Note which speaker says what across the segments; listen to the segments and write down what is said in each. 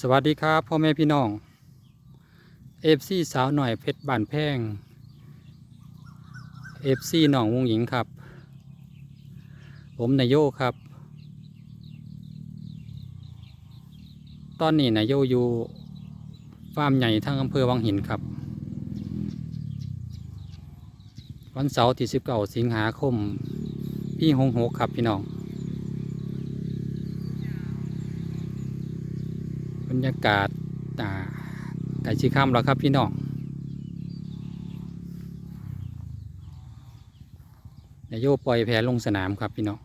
Speaker 1: สวัสดีครับพ่อแม่พี่น้องเอฟซีสาวหน่อยเพชรบ้านแพงเอฟซีหนองวงหญิงครับ ผมนายโยครับ ตอนนี้นายโยอยู่ฟาร์มใหญ่ทั้งอำเภอวังหินครับ วันเสาร์ที่19สิงหาคม พี่หงหกครับพี่น้อง รรยากาศไก่ชีข้ามแล้วครับพี่น้องนายโยปล่อยแพลงสนามครับพี่น้อง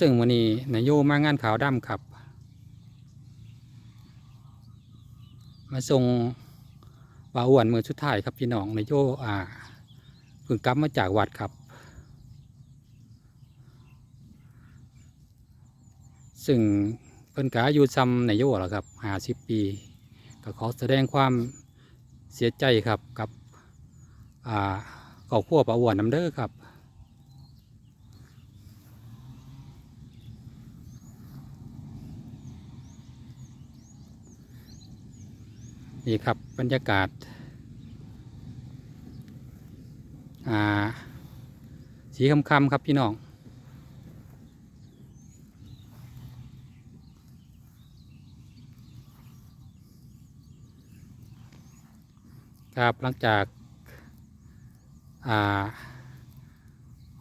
Speaker 1: ซึ่งวันนี้นายโยมางานขาวดำครับ มาส่งปลาอ้วนมือชุดท้ายครับพี่น้องนายโยอ่าเพิ่งกลับมาจากวัดครับ ซึ่งเพิ่นกอายุซ้ำนโยแล้วครับห้าสิบปีก็ขอแสดงความเสียใจครับกับอ่าครอบครัวปาอ้วนน้ำเด้อครับนี่ครับบรรยากาศอ่าสีคำๆครับพี่น้อง ครับหลังจากอ่า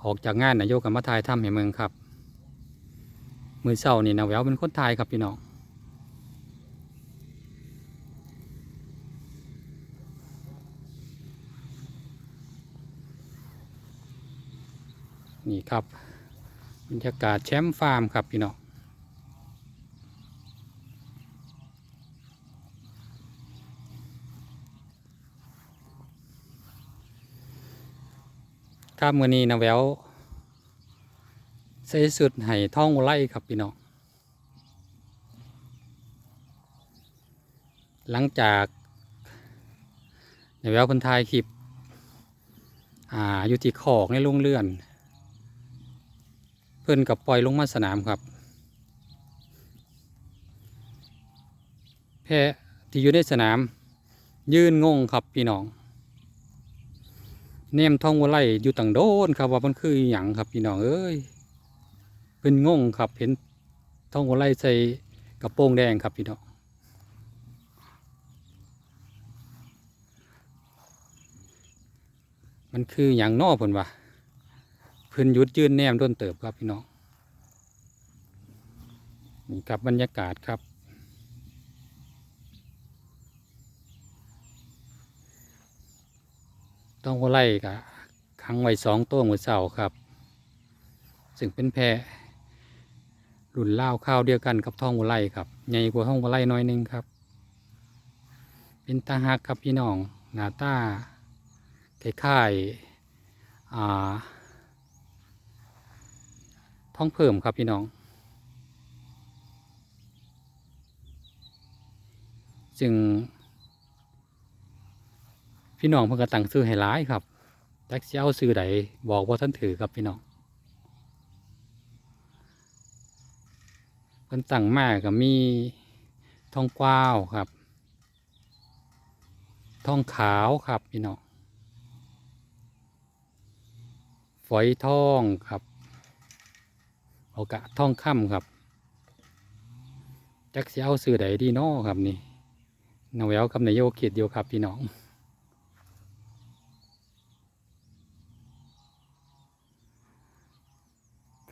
Speaker 1: ออกจากงานนายกกับมาทายถ้ำแห่เมืองครับ มือเศร้านี่นะแววเป็นคนไทยครับพี่น้องนี่ครับบรรยากาศแชมป์ฟาร์มครับพี่น้อง ครับมือนี้นะแววใส่สุดให้ท่องไล่ครับพี่น้องหลังจากในแววคนไทยคลิปอ่าอยู่ที่ขอกในโรงเรื่อน เพื่อนกับปล่อยลงมาสนามครับ แพะที่อยู่ในสนาม ยืนงงครับพี่น้อง เนมท่องวัวไล่อยู่ต่างโดนครับว่ามันคืออย่างครับพี่น้องเอ้ยเป็นงงครับเห็นท่องวัวไล่ใส่กระโปรงแดงครับพี่น้องมันคืออย่างนอเพิ่นว่าเพิ่นยุดยืนแนมต้นเติบครับพี่น้องนี่ครับบรรยากาศครับ ต้องหัวไล่กะขังไว้สองตัวมือเสาครับ ซึ่งเป็นแพะรุ่นเล่าข้าวเดียวกันกับท้องหัวไล่ครับใหญ่กว่าท้องหัวไล่น้อยนึงครับ เป็นตาหักครับพี่น้องหน้าตาคล้ายๆอ่าท้องเพิ่มครับพี่น้อง จึง พี่น้องเพิ่นก็ตั้งซื้อให้หลายครับจักสิเอาซื้อใดบอกว่าท่านถือครับพี่น้องเพิ่นตั้งมาก็มีทองกวาวครับทองขาวครับพี่น้องฝอยทองครับโอกะทองค่ำครับจักสิเอาซื้อใดดีน้อครับนี่นาแววกับนายโยเขียดเดียวครับพี่น้อง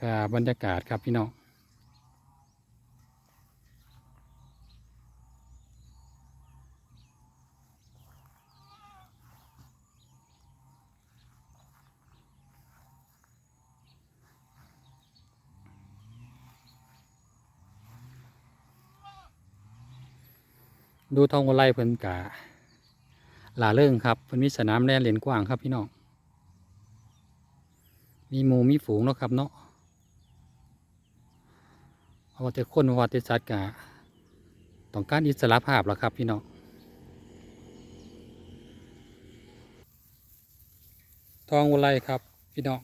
Speaker 1: บบรรยากาศครับพี่น้องดูทองวะไลเพิ่นกะหลาเรื่องครับเพิ่นมีสนามแล่นเหรียญกว้างครับพี่น้องมีหมูมีฝูงเนาะครับเนาะ เอาแต่คนว่าแต่สัตว์กะต้องการอิสระภาพแล้วครับพี่น้องทองอุไรครับ พี่น้อง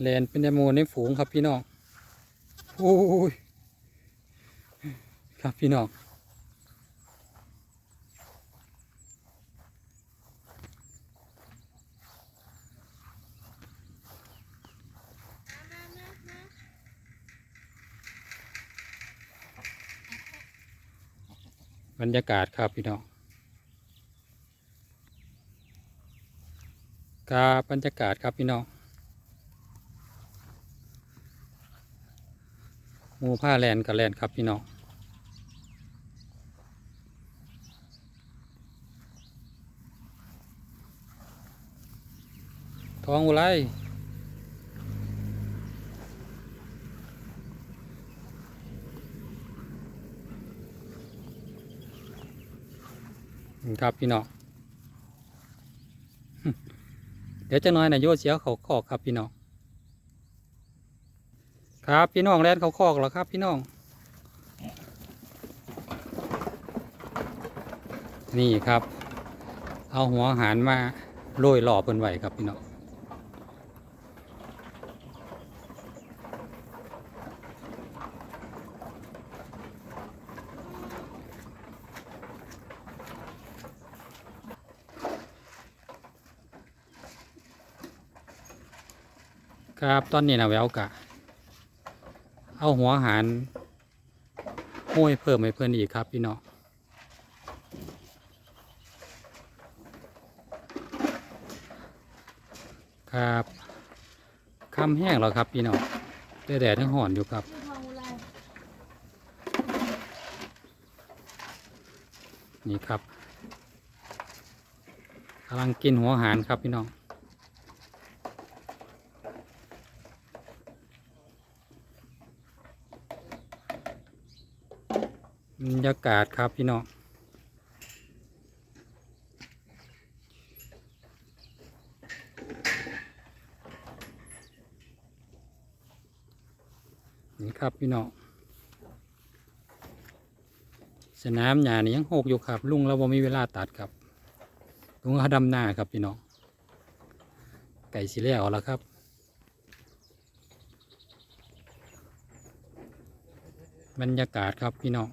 Speaker 1: แลนเป็นยาโมในฝูงครับพี่น้องโอ้ยครับพี่น้อง บรรยากาศครับพี่น้องกาบรรยากาศครับพี่น้องหมูผ้าแลนกับแลนครับพี่น้องท้องอุไร ครับพี่น้องเดี๋ยวจะน้อยนะโยเสียเขาคอกครับพี่น้องครับพี่น้องแลนเขาคอกแล้วครับ พี่น้อง นี่ครับ เอาหัวหารมาโรยหล่อเพิ่นไหวครับพี่น้อง ครับตอนนี้นะแววกะ เอาหัวหารห้วยเพิ่มให้เพื่อนอีกครับพี่น้องครับคำแห้งแล้วครับพี่น้องแต่แดดยังห่อนอยู่ครับนี่ครับกำลังกินหัวหารครับพี่น้อง บรรยากาศครับพี่น้องนี่ครับพี่น้องสนามหญ้านี่ยังโหกอยู่ครับ ลุงเราบ่มีเวลาตัดครับลุงเขาดำหน้าครับพี่น้องไก่สิแล้วแล้วครับบรรยากาศครับพี่น้อง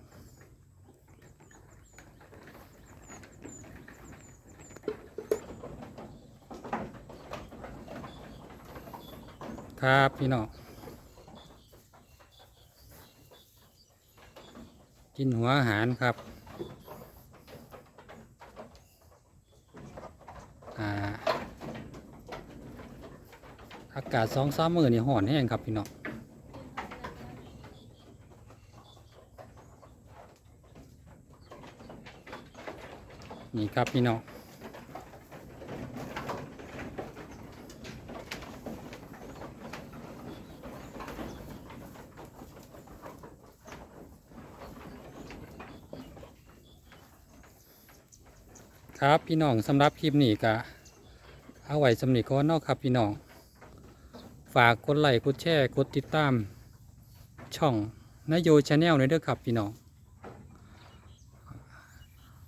Speaker 1: ครับพี่น้องกินหัวอาหารครับอาอากาศสองสามมือนี่ห่อนแห้งครับพี่น้องนี่ครับพี่น้อง ครับพี่น้องสำหรับคลิปนี้ก็เอาไว้สำนีก่อนนาะครับพี่น้อง ฝากกดไลค์กดแชร์กดติดตาม ช่องนโยชาแนลด้วยเด้อครับพี่น้อง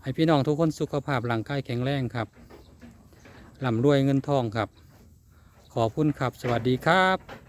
Speaker 1: ให้พี่น้องทุกคนสุขภาพร่างกายแข็งแรงครับร่ำรวยเงินทองครับ ขอบคุณครับ สวัสดีครับ